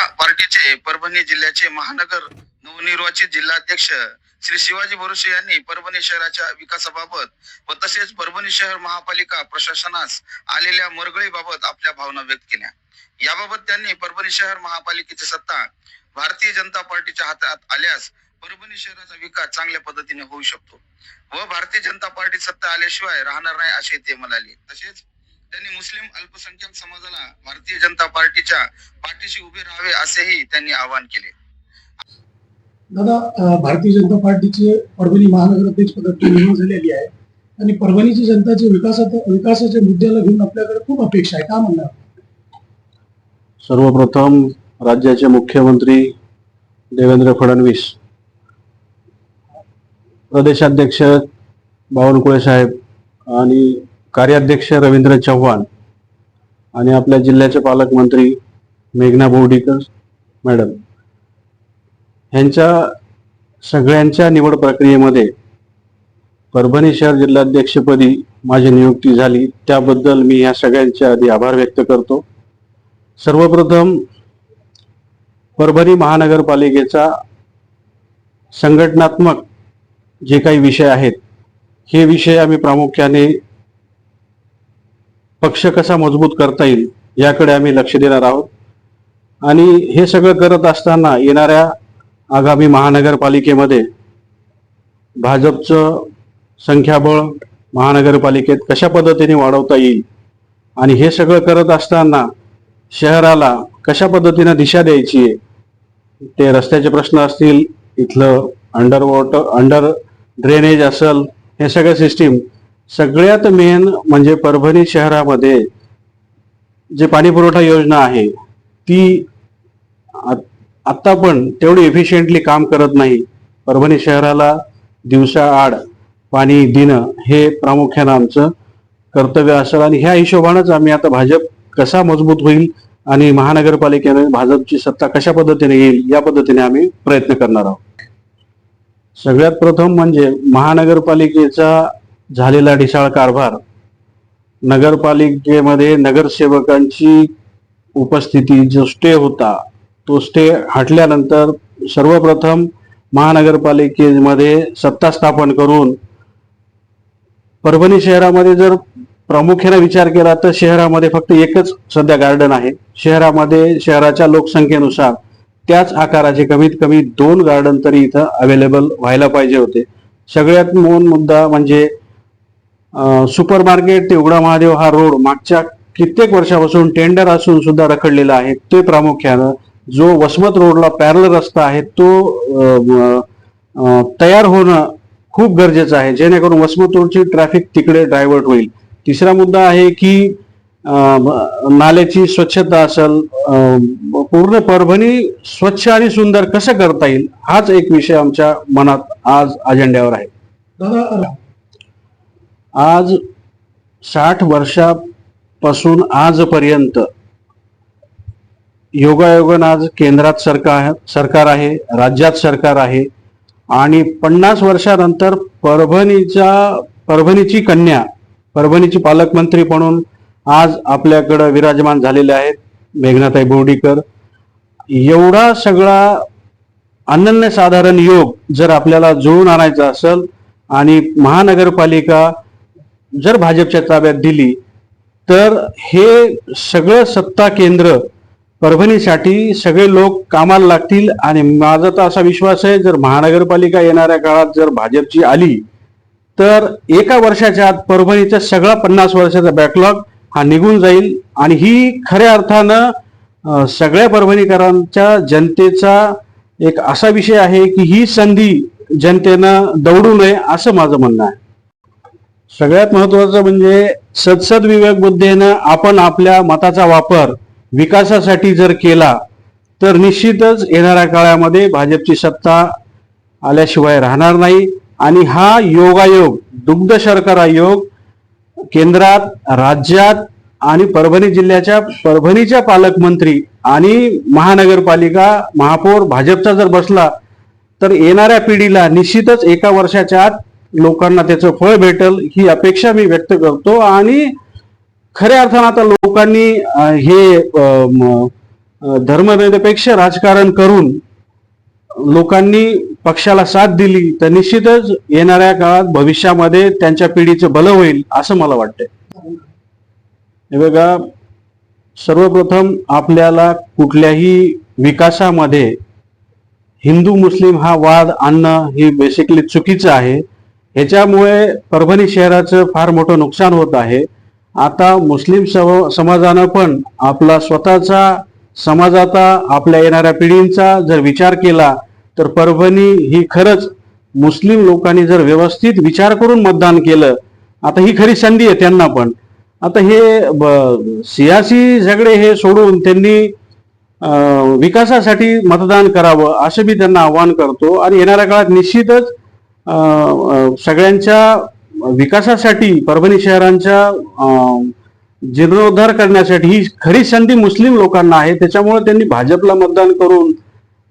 जनता पार्टीचे परभणी जिल्ह्याचे महानगर नवनिर्वाचित जिल्हाध्यक्ष श्री शिवाजी बोरुशे यांनी परभणी शहराच्या विकासाबाबत व तसेच परभणी शहर महापालिका प्रशासनास आलेल्या मरगळीबाबत आपल्या भावना व्यक्त केल्या. याबाबत त्यांनी परभणी शहर महापालिकेची सत्ता भारतीय जनता पार्टीच्या हातात आल्यास परभणी शहराचा विकास चांगल्या पद्धतीने होऊ शकतो. व भारतीय जनता पार्टी सत्ता आल्याशिवाय राहणार नाही असे ते म्हणाले. तसेच त्यांनी मुस्लिम अल्पसंख्याक समाजाला भारतीय जनता पार्टीच्या पाठीशी उभे राहावे असेही त्यांनी आवाहन केले. दादा भारतीय जनता पार्टीचे परभणी महानगराध्यक्ष पदाची निवड झालेली आहे. आणि परभणीची जनताचे विकासात विकासाच्या मुद्द्याला घेऊन आपल्याकडे खूप अपेक्षा आहे. का म्हणणार? सर्वप्रथम राज्याचे मुख्यमंत्री देवेंद्र फडणवीस प्रदेशाध्यक्ष बावनकुळे साहेब आणि कार्याध्यक्ष रवींद्र चव्हाण आणि आपल्या जिल्ह्याचे पालकमंत्री मेघना बोर्डीकर मॅडम. ह्यांच्या सगळ्यांच्या निवड प्रक्रियेमध्ये परभणी शहर जिल्हाध्यक्षपदी माझी नियुक्ती झाली. त्याबद्दल मी ह्या सगळ्यांचे आधी आभार व्यक्त करतो. सर्वप्रथम परभणी महानगरपालिकेचा संघटनात्मक जे काही विषय आहेत हे विषय आम्ही प्रामुख्याने पक्ष कसा मजबूत करता येईल याकडे आम्ही लक्ष देणार आहोत. आणि हे सगळं करत असताना येणाऱ्या आगामी महानगरपालिकेमध्ये भाजपचं संख्याबळ महानगरपालिकेत कशा पद्धतीने वाढवता येईल आणि हे सगळं करत असताना शहराला कशा पद्धतीनं दिशा द्यायची आहे ते रस्त्याचे प्रश्न असतील इथलं अंडर वॉटर अंडर ड्रेनेज असेल हे सगळं सिस्टीम सगळ्यात मेन म्हणजे परभणी शहरामध्ये जे पाणी पुरवठा योजना आहे ती आत्ता पण तेवढी एफिशियंटली काम करत नाही. परभणी शहराला दिवसाआड पाणी देणं हे प्रामुख्यानं आमचं कर्तव्य असेल आणि ह्या हिशोबानंच आम्ही आता भाजप कसा मजबूत होईल आणि महानगरपालिकेने भाजपची सत्ता कशा पद्धतीने येईल या पद्धतीने आम्ही प्रयत्न करणार आहोत. सगळ्यात प्रथम म्हणजे महानगरपालिकेचा झालेला ढिसाळ कारभार. नगरपालिकेमध्ये नगरसेवकांची उपस्थिती जो स्टे होता तो स्टे हटल्यानंतर सर्वप्रथम महानगरपालिकेमध्ये सत्ता स्थापन करून परभणी शहरामध्ये जर प्रामुख्याने विचार केला तर शहरामध्ये फक्त एकच सध्या गार्डन आहे. शहरामध्ये शहराच्या लोकसंख्येनुसार त्याच आकाराचे कमीत कमी दोन गार्डन तरी इथं अवेलेबल व्हायला पाहिजे होते. सगळ्यात मोन मुद्दा म्हणजे सुपर मार्केट ते उघडा महादेव हा रोड मागच्या कित्येक वर्षापासून टेंडर असून सुद्धा रखडलेला आहे. ते प्रामुख्यानं जो वसमत रोडला पॅरल रस्ता आहे तो तयार होणं खूप गरजेचं आहे. जेणेकरून वसमत रोडची ट्रॅफिक तिकडे डायव्हर्ट होईल. तिसरा मुद्दा आहे की नाल्याची स्वच्छता असेल पूर्ण परभणी स्वच्छ आणि सुंदर कसं करता येईल हाच एक विषय आमच्या मनात आज अजेंड्यावर आहे. दादा आज साठ वर्षापासून आजपर्यंत योगायोगानं आज केंद्रात सरकार सरकार आहे राज्यात सरकार आहे आणि पन्नास वर्षानंतर परभणीच्या परभणीची कन्या परभणीची पालकमंत्री म्हणून आज आपल्याकडं विराजमान झालेले आहेत मेघनाताई बोर्डीकर. एवढा सगळा अनन्यसाधारण योग जर आपल्याला जुळून आणायचा असेल आणि महानगरपालिका जर भाजपच्या ताब्यात दिली तर हे सगळं सत्ता केंद्र परभणीसाठी सगळे लोक कामाला लागतील. आणि माझा तर असा विश्वास आहे जर महानगरपालिका येणाऱ्या काळात जर भाजपची आली तर एका वर्षाच्या आत परभणीचा सगळा पन्नास वर्षाचा बॅकलॉग हा निघून जाईल. आणि ही खऱ्या अर्थानं सगळ्या परभणीकरांच्या जनतेचा एक असा विषय आहे की ही संधी जनतेनं दौडू नये असं माझं म्हणणं आहे. सगळ्यात महत्वाचं म्हणजे सदसद विवेक बुद्धीनं आपण आपल्या मताचा वापर विकासासाठी जर केला तर निश्चितच येणाऱ्या काळामध्ये भाजपची सत्ता आल्याशिवाय राहणार नाही. आणि हा योगायोग दुग्ध शर्करा योग केंद्रात राज्यात आणि परभणी जिल्ह्याच्या परभणीच्या पालकमंत्री आणि महानगरपालिका महापौर भाजपचा जर बसला तर येणाऱ्या पिढीला निश्चितच एका वर्षाच्या आत लोकांना त्याचं फळ भेटल ही अपेक्षा मी व्यक्त करतो. आणि खऱ्या अर्थानं आता लोकांनी हे धर्मनिरपेक्ष राजकारण करून लोकांनी पक्षाला साथ दिली तर निश्चितच येणाऱ्या काळात भविष्यामध्ये त्यांच्या पिढीचं भलं होईल असं मला वाटतंय. हे बघा सर्वप्रथम आपल्याला कुठल्याही विकासामध्ये हिंदू मुस्लिम हा वाद आणणं हे बेसिकली चुकीचं आहे. ह्याच्यामुळे परभणी शहराचं फार मोठं नुकसान होत आहे. आता मुस्लिम सव समाजानं पण आपला स्वतःचा समाजाचा आपल्या येणाऱ्या पिढींचा जर विचार केला तर परभणी ही खरंच मुस्लिम लोकांनी जर व्यवस्थित विचार करून मतदान केलं आता ही खरी संधी आहे त्यांना पण. आता हे ब- सियासी झगडे हे सोडून त्यांनी विकासासाठी मतदान करावं असं मी त्यांना आवाहन करतो. आणि येणाऱ्या काळात निश्चितच सगळ्यांच्या विकासासाठी परभणी शहरांच्या जीर्णोद्धार करण्यासाठी ही खरी संधी मुस्लिम लोकांना आहे. त्याच्यामुळे त्यांनी भाजपला मतदान करून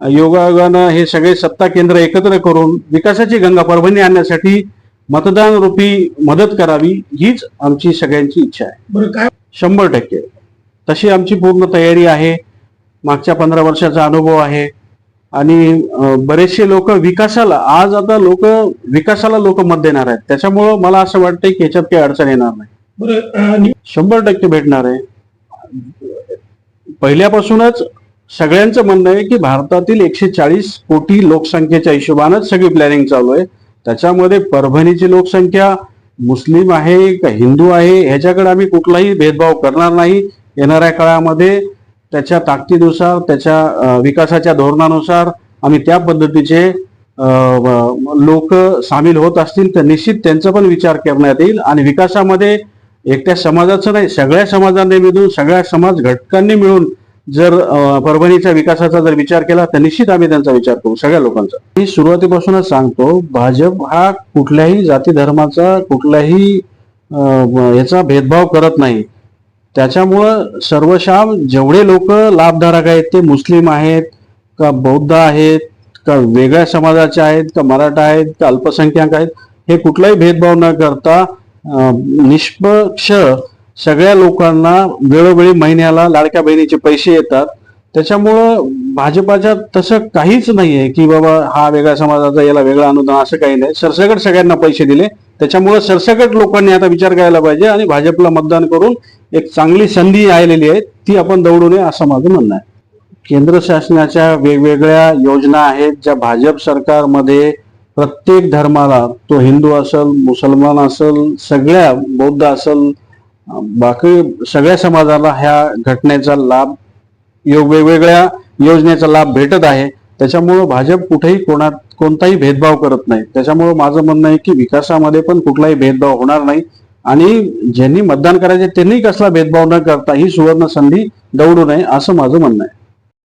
योगायोगानं हे सगळे सत्ता केंद्र एकत्र करून विकासाची गंगा परभणी आणण्यासाठी मतदान रूपी मदत करावी हीच आमची सगळ्यांची इच्छा आहे. शंभर टक्के. तशी आमची पूर्ण तयारी आहे. मागच्या पंधरा वर्षाचा अनुभव आहे. आणि बरेचसे लोक विकासाला आज आता लोक विकासाला लोक मत देणार आहेत. त्याच्यामुळं मला असं वाटतंय की याच्यात काही अडचण येणार नाही. शंभर टक्के भेटणार आहे. पहिल्यापासूनच सगळ्यांचं म्हणणं आहे की भारतातील एकशे चाळीस कोटी लोकसंख्येच्या हिशोबानंच सगळी प्लॅनिंग चालू आहे. त्याच्यामध्ये परभणीची लोकसंख्या मुस्लिम आहे का हिंदू आहे ह्याच्याकडे आम्ही कुठलाही भेदभाव करणार नाही येणाऱ्या काळामध्ये. त्याच्या ताकदीनुसार त्याच्या विकासाच्या धोरणानुसार आम्ही त्या पद्धतीचे लोक सामील होत असतील तर निश्चित त्यांचा पण विचार करण्यात येईल आणि विकासामध्ये एकट्या समाजाचं नाही सगळ्या समाजाने मिळून सगळ्या समाज घटकांनी मिळून जर परभणीच्या विकासाचा जर विचार केला तर निश्चित आम्ही त्यांचा विचार करू सगळ्या लोकांचा. मी सुरुवातीपासूनच सांगतो भाजप हा कुठल्याही जाती धर्माचा कुठल्याही याचा भेदभाव करत नाही. त्याच्यामुळं सर्वशाम जेवढे लोक लाभधारक आहेत ते मुस्लिम आहेत का बौद्ध आहेत का वेगळ्या समाजाचे आहेत का मराठा आहेत का अल्पसंख्याक आहेत हे कुठलाही भेदभाव न करता निष्पक्ष सगळ्या लोकांना वेळोवेळी महिन्याला लाडक्या बहिणीचे पैसे येतात. त्याच्यामुळं भाजपाच्या तसं काहीच नाहीये की बाबा हा वेगळ्या समाजाचा याला वेगळं अनुदान असं काही नाही. सरसकट सगळ्यांना पैसे दिले. त्याच्यामुळं सरसकट लोकांनी आता विचार करायला पाहिजे आणि भाजपला मतदान करून एक चांगली संधी आलेली आहे ती आपण दौडू नये असं माझं म्हणणं आहे. केंद्र शासनाच्या वेगवेगळ्या योजना आहेत ज्या भाजप सरकारमध्ये प्रत्येक धर्माला तो हिंदू असेल मुसलमान असेल सगळ्या बौद्ध असेल बाकी सगळ्या समाजाला ह्या घटनेचा लाभ वेगवेगळ्या योजनेचा लाभ भेटत आहे. त्याच्यामुळं भाजप कुठेही कोणा कोणताही भेदभाव करत नाही. त्याच्यामुळं माझं म्हणणं आहे की विकासामध्ये पण कुठलाही भेदभाव होणार नाही. आणि ज्यांनी मतदान करायचे त्यांनी कसला भेदभाव न करता ही सुवर्ण संधी दौडू नये असं माझं म्हणणं आहे.